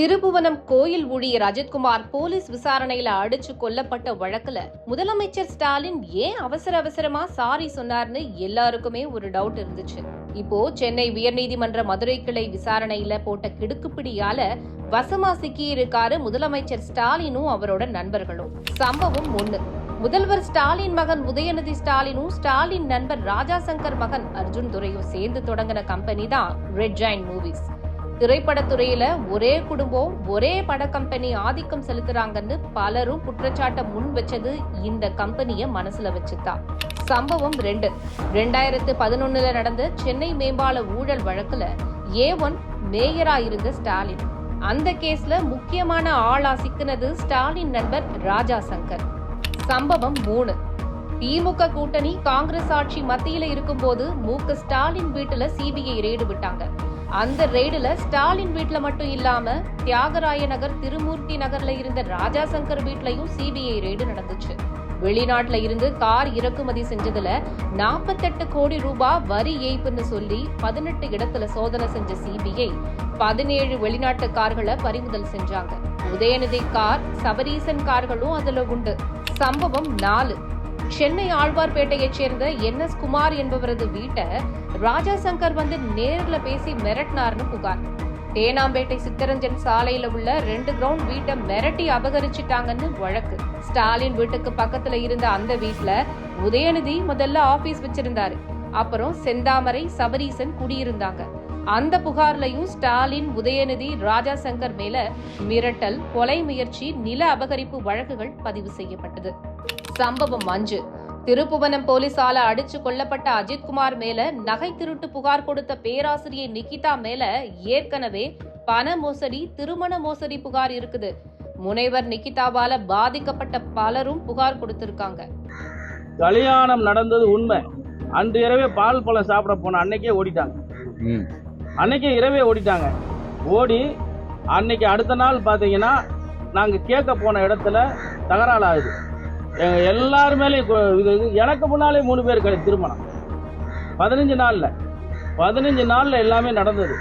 திருபுவனம் கோயில் ஊழியர் அஜித்குமார் போலீஸ் விசாரணையில அடிச்சு கொல்லப்பட்ட வழக்குல முதலமைச்சர் ஸ்டாலின் ஏன் அவசர அவசரமா சாரி சொன்னார்னு எல்லாருக்குமே ஒரு டவுட் இருந்துச்சு. இப்போ சென்னை உயர்நீதிமன்ற மதுரை கிளை விசாரணையில போட்ட கிடுக்குப்பிடியால வசமா சிக்கி இருக்காரு முதலமைச்சர் ஸ்டாலினும் அவரோட நண்பர்களும். சம்பவம் ஒண்ணு. முதல்வர் ஸ்டாலின் மகன் உதயநிதி ஸ்டாலினும் ஸ்டாலின் நண்பர் ராஜா சங்கர் மகன் அர்ஜுன் துரையும் சேர்ந்து தொடங்கின கம்பெனி தான் ரெட் ஜாயின் மூவிஸ் திரைப்படத்துறையில ஒரே குடும்பம் ஒரே பட கம்பெனி ஆதிக்கம் செலுத்துறாங்கன்னு பலரும் குற்றச்சாட்டை முன் வச்சது இந்த கம்பெனிய மனசுல வச்சுதான் சம்பவம் ரெண்டு. ரெண்டாயிரத்து பதினொன்னுல நடந்த சென்னை மேம்பால ஊழல் வழக்குல ஏ ஒன் மேயரா இருந்த ஸ்டாலின். அந்த கேஸ்ல முக்கியமான ஆளா சிக்கினது ஸ்டாலின் நண்பர் ராஜா சங்கர் சம்பவம் மூணு. திமுக கூட்டணி காங்கிரஸ் ஆட்சி மத்தியில இருக்கும்போது மு க ஸ்டாலின் வீட்டுல சிபிஐ ரெய்டு விட்டாங்க. அந்த ரெய்டுல ஸ்டாலின் வீட்ல மட்டும் இல்லாம தியாகராய நகர் திருமூர்த்தி நகர்ல இருந்த ராஜா சங்கர் வீட்லயும் சிபிஐ ரெய்டு நடந்துச்சு. வெளிநாட்டுல இருந்து கார் இறக்குமதி செஞ்சதுல நாற்பத்தெட்டு கோடி ரூபாய் வரி ஏய்ப்புன்னு சொல்லி பதினெட்டு இடத்துல சோதனை செஞ்ச சிபிஐ பதினேழு வெளிநாட்டு கார்களை பறிமுதல் செஞ்சாங்க. உதயநிதி கார் சபரீசன் கார்களும் அதுல உண்டு. சம்பவம் நாலு. சென்னை ஆழ்வார்பேட்டையைச் சேர்ந்த என் எஸ் குமார் என்பவரது வீட்டை ராஜா சங்கர் வந்து நேரில் பேசி மிரட்டினார்னு புகார். தேனாம்பேட்டை சித்தரஞ்சன் சாலையில உள்ள ரெண்டு கிரவுண்ட் வீட்டை மிரட்டி அபகரிச்சிட்டாங்கன்னு வழக்கு. ஸ்டாலின் வீட்டுக்கு பக்கத்துல இருந்த அந்த வீட்டுல உதயநிதி முதல்ல ஆபீஸ் வச்சிருந்தாரு. அப்புறம் செந்தாமரை சபரீசன் குடியிருந்தாங்க. அந்த புகார்லயும் ஸ்டாலின் உதயநிதி ராஜா சங்கர் மேல மிரட்டல் கொலை முயற்சி நில அபகரிப்பு வழக்குகள் பதிவு செய்யப்பட்டது. சம்பவம் அஞ்சு. திருப்புவனம் போலீசால அடிச்சு கொல்லப்பட்ட அஜித்குமார் மேல நகை திருட்டு புகார் கொடுத்த பேராசிரியை நிகிதா மேல ஏற்கனவே பண மோசடி திருமண மோசடி புகார் இருக்குது. முனைவர் நிகிதாவால பாதிக்கப்பட்ட பலரும் புகார் கொடுத்திருக்காங்க. கல்யாணம் நடந்தது உண்மை. அன்று இரவே பால் பழம் சாப்பிட போன அன்னைக்கே ஓடிட்டாங்க. அன்னைக்கே இரவே ஓடிட்டாங்க. ஓடி அன்னைக்கு அடுத்த நாள் பார்த்தீங்கன்னா நாங்கள் கேட்க போன இடத்துல தகராறு ஆகுது. எங்க எல்லார் மேலேயும் இது எனக்கு முன்னாலே மூணு பேர் கிடையாது திருமணம். பதினஞ்சு நாளில். பதினஞ்சு நாளில் எல்லாமே நடந்தது.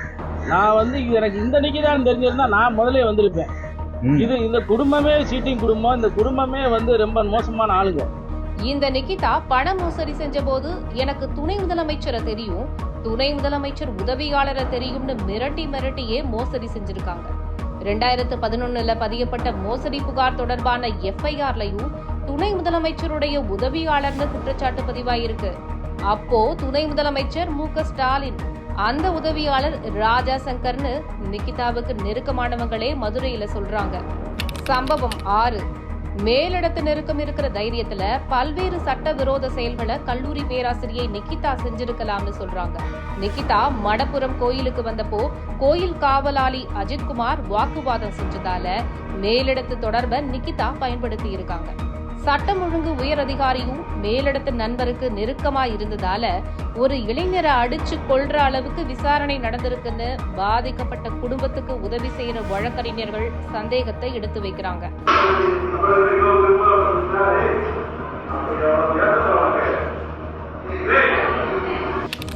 நான் வந்து எனக்கு இந்த நிக்கிதான் தெரிஞ்சிருந்தா நான் முதலே வந்திருப்பேன். இது இந்த குடும்பமே சீட்டிங் குடும்பம். இந்த குடும்பமே வந்து ரொம்ப மோசமான ஆளுங்க. இந்த நிகிதா பண மோசடி செஞ்ச போது எனக்கு துணை முதலமைச்சரை தெரியும். துணை முதலமைச்சர் உதவியாளரை தெரியும்னு மிரட்டி மிரட்டியே மோசடி செஞ்சிருக்காங்க. ரெண்டாயிரத்து பதினொன்னுல பதியப்பட்ட மோசடி புகார் தொடர்பான எஃப்ஐஆர்லயும் துணை முதலமைச்சருடைய உதவியாளர்னு குற்றச்சாட்டு பதிவாயிருக்கு. அப்போ துணை முதலமைச்சர் மு க ஸ்டாலின் அந்த உதவியாளர் ராஜா சங்கர்னு நிக்கிதாவுக்கு நெருக்கமானவங்களே மதுரையில சொல்றாங்க. சம்பவம் ஆறு. மேலிடத்து நெருக்கம் இருக்கிற தைரியத்துல பல்வேறு சட்ட விரோத செயல்களை கல்லூரி பேராசிரியை நிக்கிதா செஞ்சிருக்கலாம்னு சொல்றாங்க. நிக்கிதா மடப்புரம் கோயிலுக்கு வந்தப்போ கோயில் காவலாளி அஜித்குமார் வாக்குவாதம் செஞ்சதால மேலிடத்து தொடர்பை நிக்கிதா பயன்படுத்தி இருக்காங்க சட்டம் ஒழுங்கு உயர் அதிகாரியும் மேலிடத்து நண்பருக்கு நெருக்கமா இருந்ததால ஒரு இளைஞரை அடிச்சு கொள்ற அளவுக்கு விசாரணை நடந்திருக்குன்னு பாதிக்கப்பட்ட குடும்பத்துக்கு உதவி செய்யற வழக்கறிஞர்கள் சந்தேகத்தை எடுத்து வைக்கிறாங்க.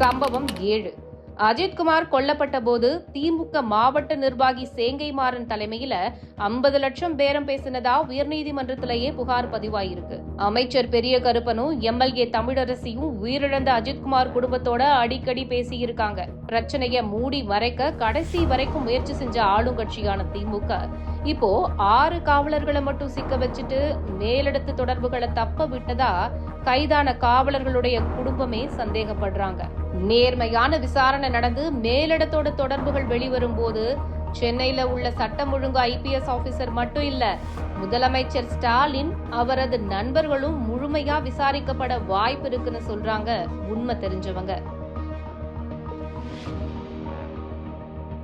சம்பவம் ஏழு. அஜித்குமார் கொல்லப்பட்ட போது திமுக மாவட்ட நிர்வாகி சேங்கைமாறன் தலைமையில ஐம்பது லட்சம் பேரம் பேசினதா உயர்நீதிமன்றத்திலேயே புகார் பதிவாயிருக்கு. அமைச்சர் பெரிய கருப்பனும் எம்எல்ஏ தமிழரசியும் உயிரிழந்த அஜித்குமார் குடும்பத்தோட அடிக்கடி பேசியிருக்காங்க. பிரச்சனையை மூடி மறைக்க கடைசி வரைக்கும் முயற்சி செஞ்ச ஆளுங்கட்சியான திமுக இப்போ ஆறு காவலர்களை மட்டும் சிக்க வச்சுட்டு மேலிடத்து தொடர்புகளை தப்ப விட்டதா கைதான காவலர்களுடைய குடும்பமே சந்தேகப்படுறாங்க. நேர்மையான விசாரணை நடந்து மேலிடத்தோட தொடர்புகள் வெளிவரும் போது சென்னையில உள்ள சட்டம் ஒழுங்கு ஐபிஎஸ் ஆபீசர் மட்டும் இல்ல முதலமைச்சர் ஸ்டாலின் அவரது நண்பர்களும் முழுமையா விசாரிக்கப்பட வாய்ப்பு இருக்குன்னு சொல்றாங்க உண்மை தெரிஞ்சவங்க.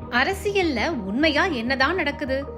அரசியல்ல உண்மையா என்னதான் நடக்குது?